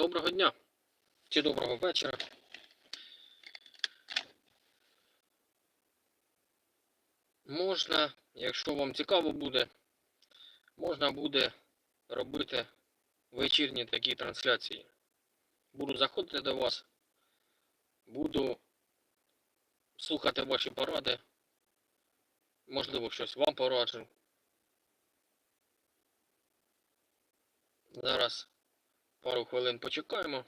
Доброго дня чи доброго вечора. Можна, якщо вам цікаво буде, можна буде робити вечірні такі трансляції. Буду заходити до вас, буду слухати ваші поради. Можливо, щось вам пораджу. Зараз пару хвилин почекаємо.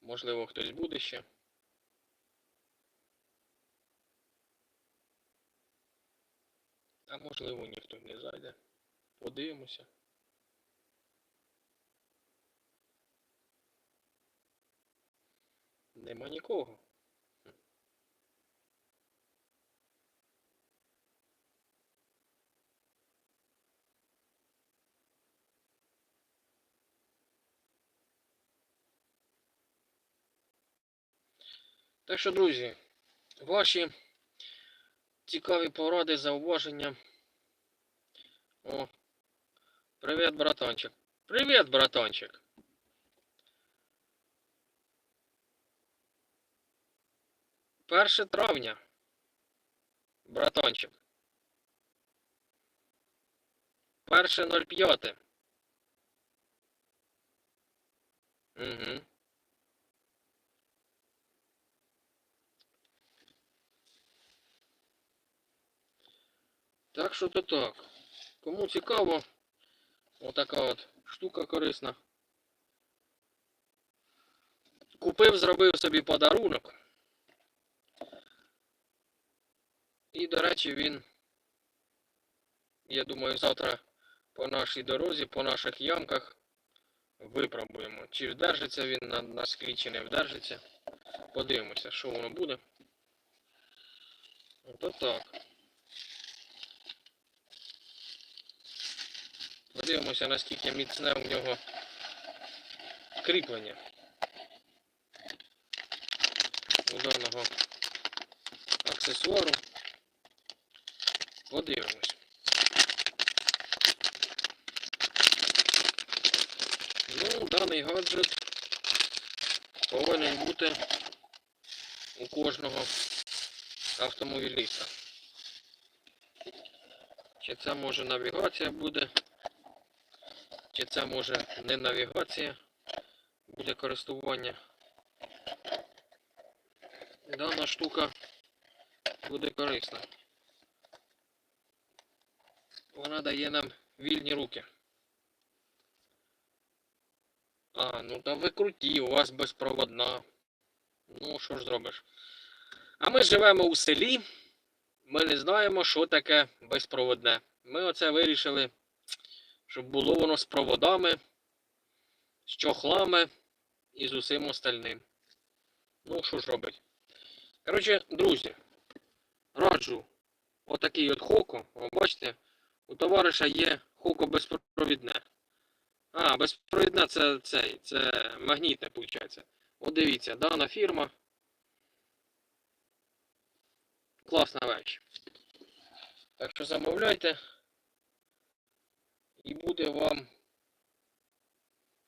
Можливо, хтось буде ще. А можливо, ніхто не зайде. Подивимося. Нема нікого. Так що, друзі, ваші цікаві поради, зауваження. О, привіт, братанчик. Привіт, братанчик. Перше травня. Братанчик. Перше 05. Угу. Так що то так. Кому цікаво, отака от штука корисна. Купив, зробив собі подарунок. І, до речі, він, я думаю, завтра по нашій дорозі, по наших ямках випробуємо. Чи вдержиться він на, на склі, чи не вдержиться. Подивимося, що воно буде. Ото так. Подивимося, наскільки міцне у нього кріплення у даного аксесуару. Подивимось. Ну, даний гаджет повинен бути у кожного автомобіліста. Чи це може навігація буде? Чи це може не навігація, буде користування. Дана штука буде корисна. Вона дає нам вільні руки. А, ну та ви круті, у вас безпроводна. Ну, що ж зробиш? А ми живемо у селі. Ми не знаємо, що таке безпроводне. Ми оце вирішили щоб було воно з проводами, з чохлами і з усім остальним. Ну, що ж робить? Коротше, друзі, раджу отакий от хоко. Ви бачите, у товариша є хоко безпровідне. А, безпровідне це цей, це магнітне, виходить. От дивіться, дана фірма. Класна річ. Так що замовляйте. І буде вам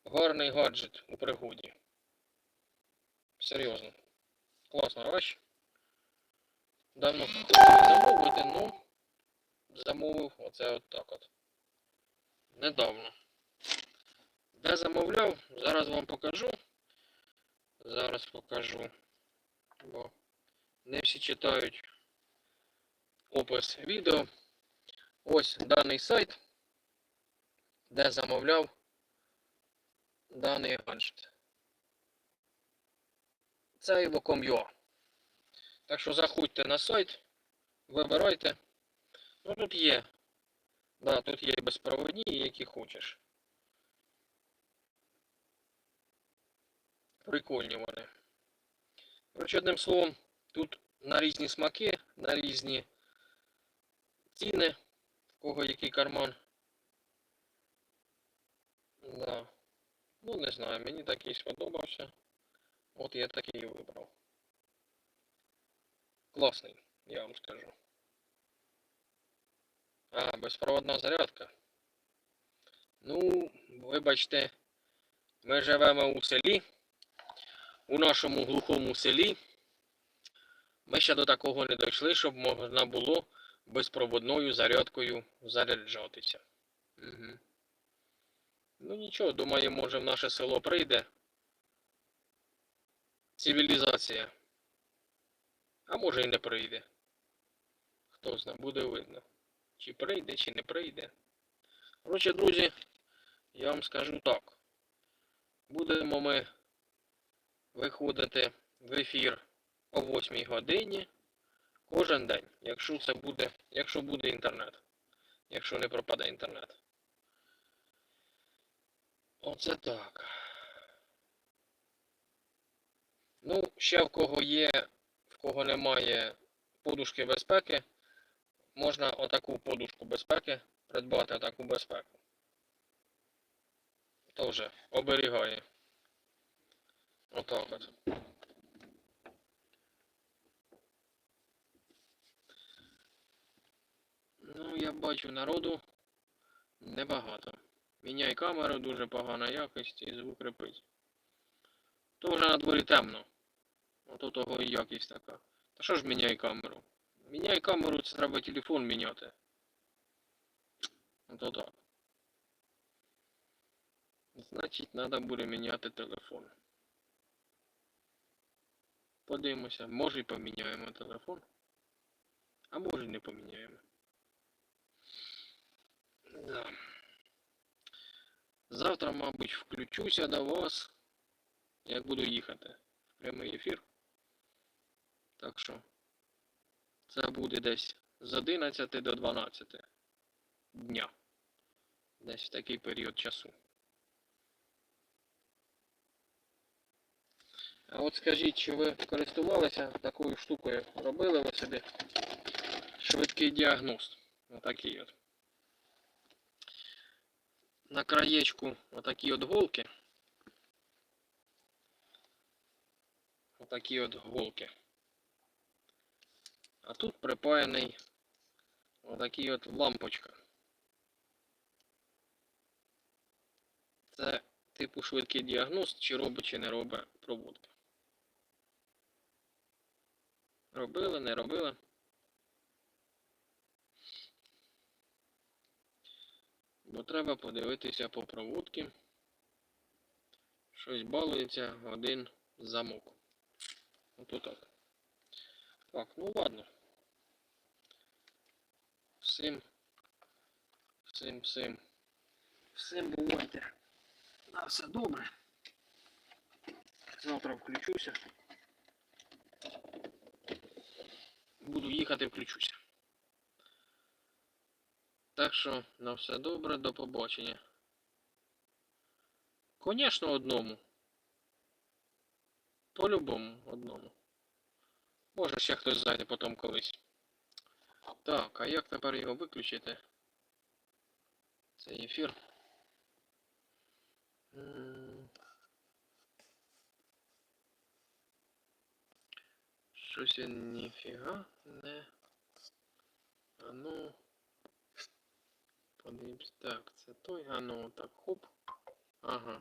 гарний гаджет у пригоді. Серйозно. Класна річ. Давно хотів замовити, ну замовив оце от так от. Недавно. Де замовляв, зараз вам покажу. Зараз покажу. Бо не всі читають опис відео. Ось даний сайт де замовляв даний гаджет. Це Ivocom.ua. Так що заходьте на сайт, вибирайте. Ну тут є. Да, тут є безпроводні, які хочеш. Прикольні вони. Коротше, одним словом, тут на різні смаки, на різні ціни, в кого який карман. Да. Ну, не знаю, мені такий сподобався. От я такий і вибрав. Класний, я вам скажу. А, безпроводна зарядка. Ну, вибачте, Ми живемо у селі, у нашому глухому селі. Ми ще до такого не дійшли, щоб можна було безпроводною зарядкою заряджатися. Угу. Ну нічого, думаю, може в наше село прийде цивілізація. А може і не прийде. Хто знає, буде видно. Чи прийде, чи не прийде. Коротше, друзі, я вам скажу так. Будемо ми виходити в ефір о 8 годині кожен день, якщо це буде, якщо буде інтернет. Якщо не пропаде інтернет. Оце так. Ну, ще в кого є, в кого немає подушки безпеки, можна отаку подушку безпеки придбати таку безпеку. То вже оберігає. Отак от. Ну, я бачу народу небагато. Міняй камеру, дуже погана якість і звук репить. То вже на дворі темно. Ото того і якість така. Та що ж міняй камеру? Міняй камеру, це треба телефон міняти. Ото так. Значить, треба буде міняти телефон. Подивимося, може і поміняємо телефон. А може і не поміняємо. Да. Завтра, мабуть, включуся до вас, як буду їхати в прямий ефір. Так що це буде десь з 11 до 12 дня. Десь в такий період часу. А от скажіть, чи ви користувалися такою штукою? Робили ви собі швидкий діагноз? Отакий от. На краєчку отакі от голки. Отакі от голки. А тут припаяний отакий от лампочка. Це типу швидкий діагноз, чи робить, чи не робить проводка. Робили, не робили. Бо треба подивитися по проводці. Щось балується один замок. Ото так. Так, ну ладно. Всім. Всім, всім. Всім бувайте. На все добре. Завтра включуся. Буду їхати, включуся. Так що на все добре, до побачення. Конечно, одному. По-любому одному. Може ще хтось зайде потім колись. Так, а як тепер його виключити? Цей ефір. Щось я ніфіга не. А ну. Подивимось. Так, це той, а ну так, хоп. Ага.